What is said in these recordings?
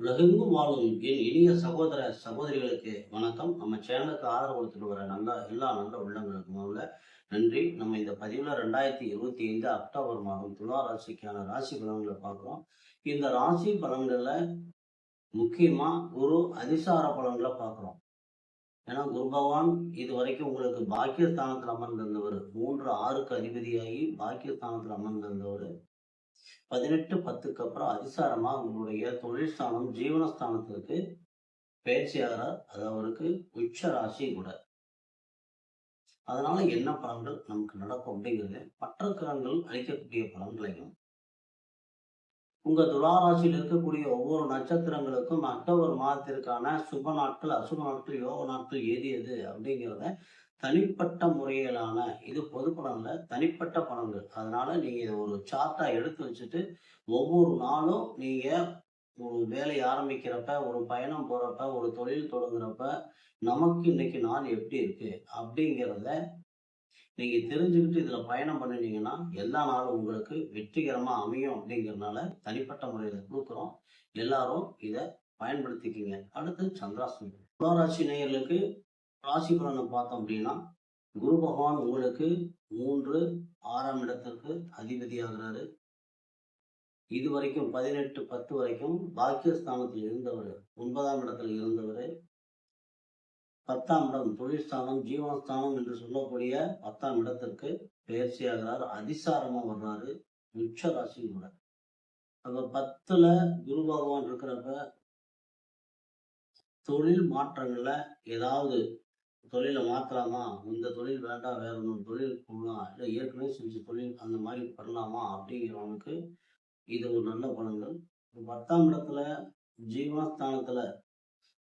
உலகெங்கும் வாழும் என் இனிய சகோதர சகோதரிகளுக்கு வணக்கம். நம்ம சேனலுக்கு ஆதரவு கொடுத்துட்டு வர நல்ல எல்லா நல்ல உள்ளங்களுக்கு முதல்ல நன்றி. நம்ம இந்த பதிவில் ரெண்டாயிரத்தி இருபத்தி ஐந்து அக்டோபர் மாதம் துலா ராசிக்கான ராசி பலன்களை பார்க்குறோம். இந்த ராசி பலன்களில் முக்கியமாக குரு அதிசார பலன்களை பார்க்குறோம். ஏன்னா குரு பகவான் இது வரைக்கும் உங்களுக்கு பாக்கியஸ்தானத்தில் அமர்ந்திருந்தவர். மூன்று ஆறுக்கு அதிபதியாகி பாக்கியஸ்தானத்தில் அமர்ந்திருந்தவர். பதினெட்டு பத்துக்கு அப்புறம் அதிசாரமா உங்களுடைய தொழில் ஜீவனஸ்தானத்திற்கு பேச்சியாளர் அது அவருக்கு உச்ச ராசி கூட. அதனால என்ன பலன்கள் நமக்கு நடக்கும் அப்படிங்கிறது மற்ற கிரகங்கள் அளிக்கக்கூடிய பலன்களையும். உங்க துளாராசியில் இருக்கக்கூடிய ஒவ்வொரு நட்சத்திரங்களுக்கும் அக்டோபர் மாதத்திற்கான சுப நாட்கள் அசுப நாட்கள் யோக நாட்கள் ஏது எது அப்படிங்கிறத தனிப்பட்ட முறையிலான இது பொது பலன்ல தனிப்பட்ட படங்கள். அதனால நீங்க இதை ஒரு சார்ட்டா எடுத்து வச்சுட்டு ஒவ்வொரு நாளும் நீங்க ஒரு வேலை ஆரம்பிக்கிறப்ப ஒரு பயணம் போறப்ப ஒரு தொழில் தொடங்குறப்ப நமக்கு இன்னைக்கு நாள் எப்படி இருக்கு? அப்படிங்கிறத நீங்க தெரிஞ்சுக்கிட்டு இதுல பயணம் பண்ணினீங்கன்னா எல்லா நாளும் உங்களுக்கு வெற்றிகரமா அமையும் அப்படிங்கிறதுனால தனிப்பட்ட முறையில கொடுக்குறோம். எல்லாரும் இதை பயன்படுத்திக்கிங்க. அடுத்து சந்திராசனம். துளாராசி நேயர்களுக்கு ராசி பலனை பார்த்தோம் அப்படின்னா குரு பகவான் உங்களுக்கு மூன்று ஆறாம் இடத்திற்கு அதிபதியாகிறாரு. இது வரைக்கும் பதினெட்டு பத்து வரைக்கும் பாக்கியஸ்தானத்தில் இருந்தவர் ஒன்பதாம் இடத்துல இருந்தவர். பத்தாம் இடம் தொழில்ஸ்தானம் ஜீவனஸ்தானம் என்று சொல்லக்கூடிய பத்தாம் இடத்திற்கு பயிற்சியாகிறார் அதிசாரமாக வர்றாரு. உச்ச ராசி கூட அப்போ பத்தில் குரு பகவான் இருக்கிறப்ப தொழில் மாற்றங்களில் ஏதாவது தொழிலை மாற்றலாமா இந்த தொழில் வேண்டாம் வேற ஒன்று தொழில் போடலாம்? இல்லை ஏற்கனவே செஞ்ச தொழில் அந்த மாதிரி பண்ணலாமா? அப்படிங்கிறவனுக்கு இது ஒரு நல்ல பலன்கள். பத்தாம் இடத்துல ஜீவனஸ்தானத்தில்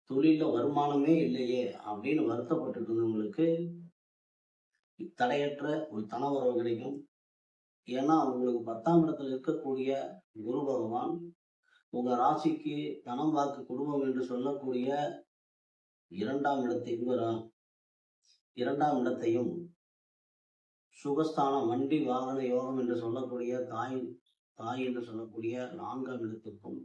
தொழிலில் வருமானமே இல்லையே அப்படின்னு வருத்தப்பட்டு இருந்தவங்களுக்கு தடையற்ற ஒரு தனவரவு கிடைக்கும். ஏன்னா உங்களுக்கு பத்தாம் இடத்துல இருக்கக்கூடிய குரு பகவான் உங்க ராசிக்கு தனம் வாக்கு குடும்பம் என்று சொல்லக்கூடிய இரண்டாம் இடத்தை இவரா- இரண்டாம் இடத்தையும் சுகஸ்தானம் வண்டி வாகன யோகம் என்று சொல்லக்கூடிய தாய் தாய் என்று சொல்லக்கூடிய நான்காம் இடத்திற்கும்.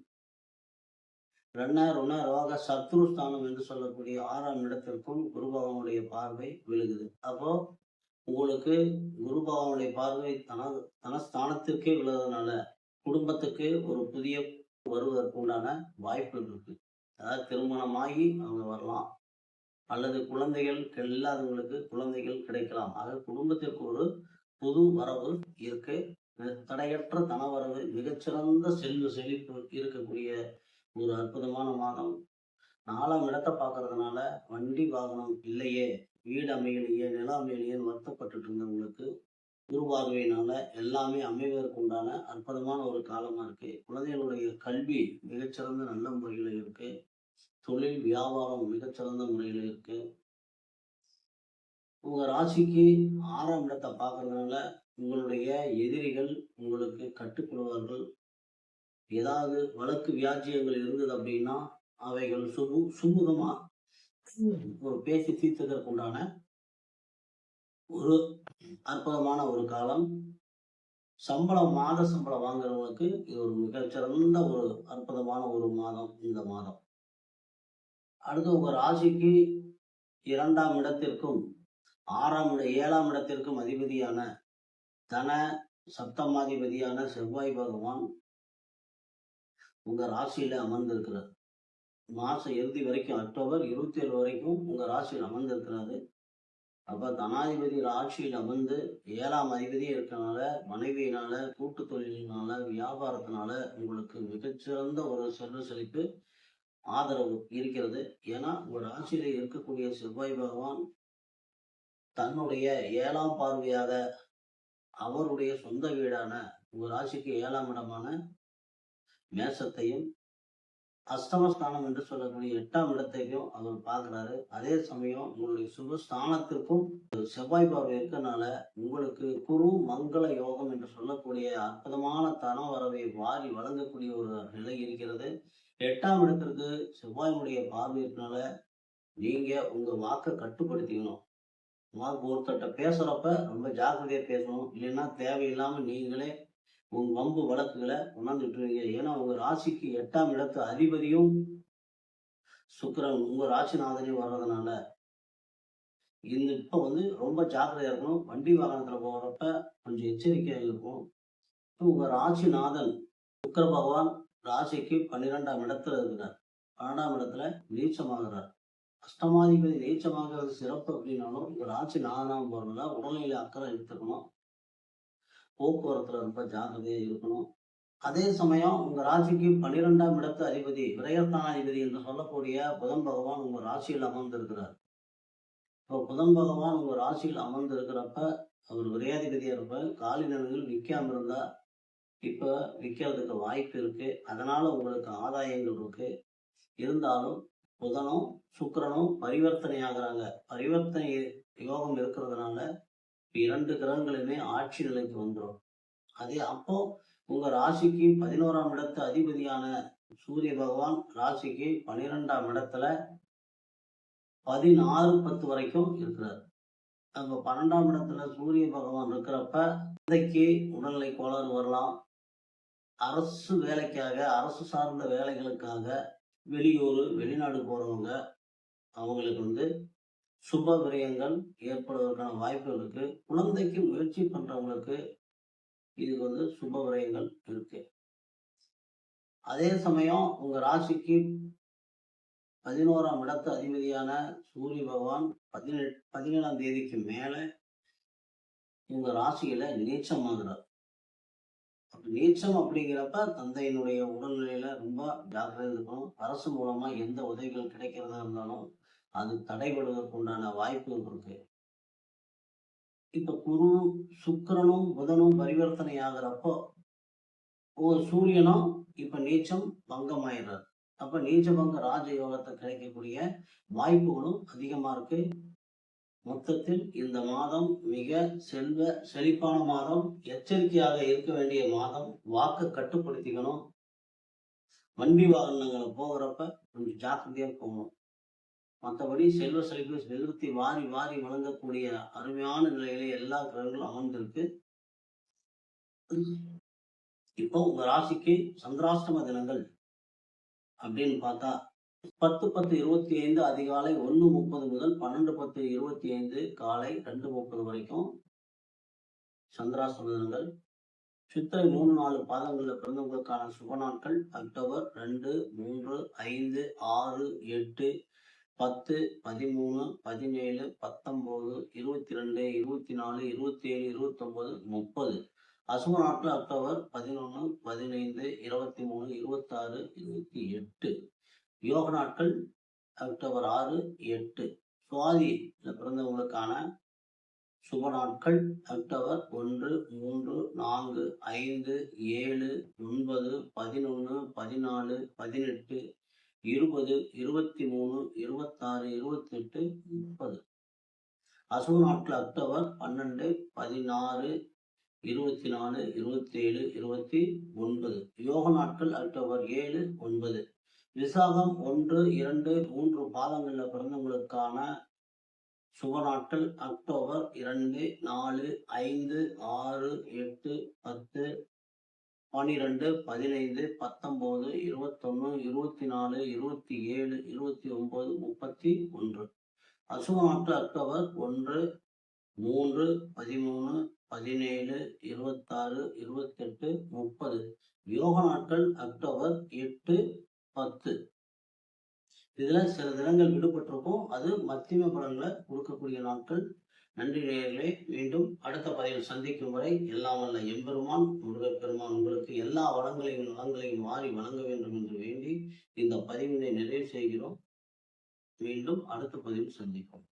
ரண ருண ரோக சத்ருஸ்தானம் என்று சொல்லக்கூடிய ஆறாம் இடத்திற்கும் குரு பகவானுடைய பார்வை விழுகுது. அப்போ உங்களுக்கு குரு பகவானுடைய பார்வை தன தனஸ்தானத்திற்கே விழுறதுனால குடும்பத்துக்கு ஒரு புதிய வருவதற்கு உண்டான வாய்ப்புகள் இருக்கு. அதாவது திருமணமாகி அவங்க வரலாம். அல்லது குழந்தைகள் இல்லாதவங்களுக்கு குழந்தைகள் கிடைக்கலாம். ஆக குடும்பத்திற்கு ஒரு புது வரவு இருக்கு. தடையற்ற தனவரவு மிகச்சிறந்த செல்வ செழிப்பு இருக்கக்கூடிய ஒரு அற்புதமான மாதம். நாலாம் இடத்தை பார்க்கறதுனால வண்டி வாகனம் இல்லையே வீடு அமையலையே நில அமையலையேன்னு வருத்தப்பட்டுட்டு இருந்தவங்களுக்கு குருபார்வையினால எல்லாமே அமைவதற்கு உண்டான அற்புதமான ஒரு காலமா இருக்கு. குழந்தைகளுடைய கல்வி மிகச்சிறந்த நல்ல முறையில் இருக்கு. தொழில் வியாபாரம் மிகச்சிறந்த முறையில் இருக்கு. உங்க ராசிக்கு ஆறாம் இடத்தை பார்க்கறதுனால உங்களுடைய எதிரிகள் உங்களுக்கு கட்டுப்படுவார்கள். ஏதாவது வழக்கு வியாஜியங்கள் இருந்தது அப்படின்னா அவைகள் சுமு சுமூகமா ஒரு பேசி தீர்த்ததற்கு உண்டான ஒரு அற்புதமான ஒரு காலம். சம்பளம் மாத சம்பளம் வாங்குறவங்களுக்கு இது ஒரு மிகச்சிறந்த ஒரு அற்புதமான ஒரு மாதம் இந்த மாதம். அடுத்து உங்க ராசிக்கு இரண்டாம் இடத்திற்கும் ஆறாம் இட ஏழாம் இடத்திற்கும் அதிபதியான தன சப்தமாதிபதியான செவ்வாய் பகவான் உங்க ராசியில அமர்ந்திருக்கிறார். மாச இறுதி வரைக்கும் அக்டோபர் இருபத்தி ஏழு வரைக்கும் உங்க ராசியில் அமர்ந்திருக்கிறாரு. அப்ப தனாதிபதி ராசியில் அமர்ந்து ஏழாம் அதிபதி இருக்கனால மனைவியினால கூட்டு தொழிலினால வியாபாரத்தினால உங்களுக்கு மிகச்சிறந்த ஒரு செல்வ செழிப்பு ஆதரவு இருக்கிறது. ஏன்னா உங்க ராசியில இருக்கக்கூடிய செவ்வாய் பகவான் தன்னுடைய ஏழாம் பார்வையாக அவருடைய சொந்த வீடான உங்கள் ராசிக்கு ஏழாம் இடமான மேசத்தையும் அஷ்டமஸ்தானம் என்று சொல்லக்கூடிய எட்டாம் இடத்தையும் அவர் பார்க்கிறாரு. அதே சமயம் உங்களுடைய சுபஸ்தானத்திற்கும் செவ்வாய் பார்வை இருக்கனால உங்களுக்கு குரு மங்கள யோகம் என்று சொல்லக்கூடிய அற்புதமான தன வரவை வாரி வழங்கக்கூடிய ஒரு நிலை இருக்கிறது. எட்டாம் இடத்திற்கு செவ்வாயினுடைய பார்வை இருக்கனால நீங்க உங்க வாக்கை கட்டுப்படுத்திக்கணும். வாக்கு ஒருத்தட்ட பேசுறப்ப ரொம்ப ஜாக்கிரதையா பேசணும். இல்லைன்னா தேவையில்லாம நீங்களே உங்க வம்பு வழக்குகளை கொண்டாந்துட்டுருவீங்க ஏன்னா உங்கள் ராசிக்கு எட்டாம் இடத்து அதிபதியும் சுக்கரன் உங்க ராசிநாதனையும் வர்றதுனால. இந்த இப்போ வந்து ரொம்ப ஜாக்கிரதையா இருக்கணும். வண்டி வாகனத்துல போகிறப்ப கொஞ்சம் எச்சரிக்கையாக இருக்கும் இப்போ உங்க ராசிநாதன் சுக்கர பகவான் ராசிக்கு பன்னிரெண்டாம் இடத்துல இருக்கிறார். பன்னெண்டாம் இடத்துல நீச்சமாகிறார். அஷ்டமாதிபதி நீச்சமாகிறது சிறப்பு அப்படின்னாலும் உங்கள் ராசி நாதனாக போறதுல உடல்நிலை அக்கறை எடுத்துக்கணும். போக்குவரத்துல ரொம்ப ஜாக்கிரதையா இருக்கணும். அதே சமயம் உங்க ராசிக்கு பன்னிரெண்டாம் இடத்து அதிபதி விரயஸ்தானாதிபதி என்று சொல்லக்கூடிய புதன் பகவான் உங்க ராசியில் அமர்ந்திருக்கிறார். இப்போ புதன் பகவான் உங்க ராசியில் அமர்ந்திருக்கிறப்ப அவர் விரையாதிபதியா இருப்ப காலிநிலைகள் நிற்காம இருந்தா இப்ப விற்கிறதுக்கு வாய்ப்பு இருக்கு. அதனால உங்களுக்கு ஆதாயங்கள் இருக்கு. இருந்தாலும் புதனும் சுக்கரனும் பரிவர்த்தனை ஆகிறாங்க பரிவர்த்தனை யோகம் இருக்கிறதுனால இரண்டு கிரகங்களுமே ஆட்சி நிலைக்கு வந்துடும் அதே அப்போ உங்க ராசிக்கு பதினோராம் இடத்து அதிபதியான சூரிய பகவான் ராசிக்கு பனிரெண்டாம் இடத்துல பதினாறு பத்து வரைக்கும் இருக்கிறார். அப்ப பன்னெண்டாம் இடத்துல சூரிய பகவான் இருக்கிறப்ப இன்றைக்கு உடல்நிலை கோளாறு வரலாம். அரசு வேலைக்காக அரசு சார்ந்த வேலைகளுக்காக வெளியூர் வெளிநாடு போறவங்க அவங்களுக்கு வந்து சுப விரயங்கள் ஏற்படுவதற்கான வாய்ப்புகள் இருக்கு. குழந்தைக்கு முயற்சி பண்றவங்களுக்கு இது வந்து சுப விரயங்கள் இருக்கு. அதே சமயம் உங்க ராசிக்கு பதினோராம் இடத்து அதிபதியான சூரிய பகவான் பதினெட் பதினேழாம் தேதிக்கு மேல உங்க ராசியில நீச்சமாகிறார். அப்ப நீச்சம் அப்படிங்கிறப்ப தந்தையினுடைய உடல்நிலையில ரொம்ப ஜாக்கிரதை இருக்கணும். அரசு மூலமா எந்த உதவிகள் கிடைக்கிறதா இருந்தாலும் அது தடைபடுவதற்கு உண்டான வாய்ப்புகள் இருக்கு. இப்ப குரு சுக்கரனும் புதனும் பரிவர்த்தனை ஆகிறப்போ ஒரு சூரியனும் இப்ப நீச்சம் பங்கமாயிடுறாரு. அப்ப நீச்சபங்க ராஜயோகத்தை கிடைக்கக்கூடிய வாய்ப்புகளும் அதிகமா இருக்கு. மொத்தத்தில் இந்த மாதம் மிக செல்வ செழிப்பான மாதம். எச்சரிக்கையாக இருக்க வேண்டிய மாதம். வாக்க கட்டுப்படுத்திக்கணும். வண்டி வாகனங்களை போகிறப்ப கொஞ்சம் ஜாக்கிரதையா போகணும். மற்றபடி செல்வ செழிப்பு செலுத்தி வாரி வாரி வழங்கக்கூடிய அருமையான நிலையில எல்லா கிரகங்களும் அமர்ந்திருக்கு. இப்போ உங்க ராசிக்கு சந்திராஷ்டம தினங்கள் அப்படின்னு பார்த்தா பத்து பத்து இருபத்தி ஐந்து அதிகாலை ஒன்று முப்பது முதல் பன்னெண்டு பத்து இருபத்தி ஐந்து காலை ரெண்டு முப்பது வரைக்கும் சந்திராஷ்டம தினங்கள். சித்திரை மூணு நாலு பாதங்களில் பிறந்தவங்களுக்கான சுப நாட்கள் அக்டோபர் ரெண்டு மூன்று ஐந்து ஆறு எட்டு பத்து பதிமூணு பதினேழு பத்தொம்போது இருபத்தி ரெண்டு இருபத்தி நாலு இருபத்தி ஏழு இருபத்தொம்போது முப்பது. அசுப நாட்கள் அக்டோபர் பதினொன்று பதினைந்து இருபத்தி மூணு இருபத்தாறு இருபத்தி எட்டு யோக நாட்கள் அக்டோபர் ஆறு எட்டு. சுவாதி பிறந்தவங்களுக்கான சுப நாட்கள் அக்டோபர் ஒன்று மூன்று நான்கு ஐந்து ஏழு ஒன்பது பதினொன்று பதினாலு பதினெட்டு இருபது இருபத்தி மூணு இருபத்தாறு இருபத்தெட்டு முப்பது. அசுப நாட்கள் அக்டோபர் பன்னெண்டு பதினாறு இருபத்தி நாலு இருபத்தி ஏழு இருபத்தி ஒன்பது யோக நாட்கள் அக்டோபர் ஏழு ஒன்பது. விசாகம் ஒன்று இரண்டு மூன்று பாதங்களில் பிறந்தவங்களுக்கான சுப நாட்கள் அக்டோபர் இரண்டு நாலு ஐந்து ஆறு எட்டு பத்து பன்னிரெண்டு பதினைந்து பத்தொம்போது இருபத்தொன்று இருபத்தி நாலு இருபத்தி ஏழு இருபத்தி ஒன்பது முப்பத்தி ஒன்று அசுப நாட்கள் அக்டோபர் ஒன்று மூன்று பதிமூணு பதினேழு இருபத்தாறு இருபத்தெட்டு முப்பது. யோக நாட்கள் அக்டோபர் எட்டு பத்து. இதுல சில தினங்கள் விடுபட்டிருக்கும். அது மத்தியம பலன்களை கொடுக்கக்கூடிய நாட்கள். நன்றி நேயர்களே. மீண்டும் அடுத்த பதிவில் சந்திக்கும் வரை எல்லாம் வல்ல எம்பெருமான் முருகப்பெருமான் உங்களுக்கு எல்லா வளங்களையும் நலங்களையும் மாறி வழங்க வேண்டும் என்று வேண்டி இந்த பதிவினை நிறைவு செய்கிறோம். மீண்டும் அடுத்த பதிவில் சந்திப்போம்.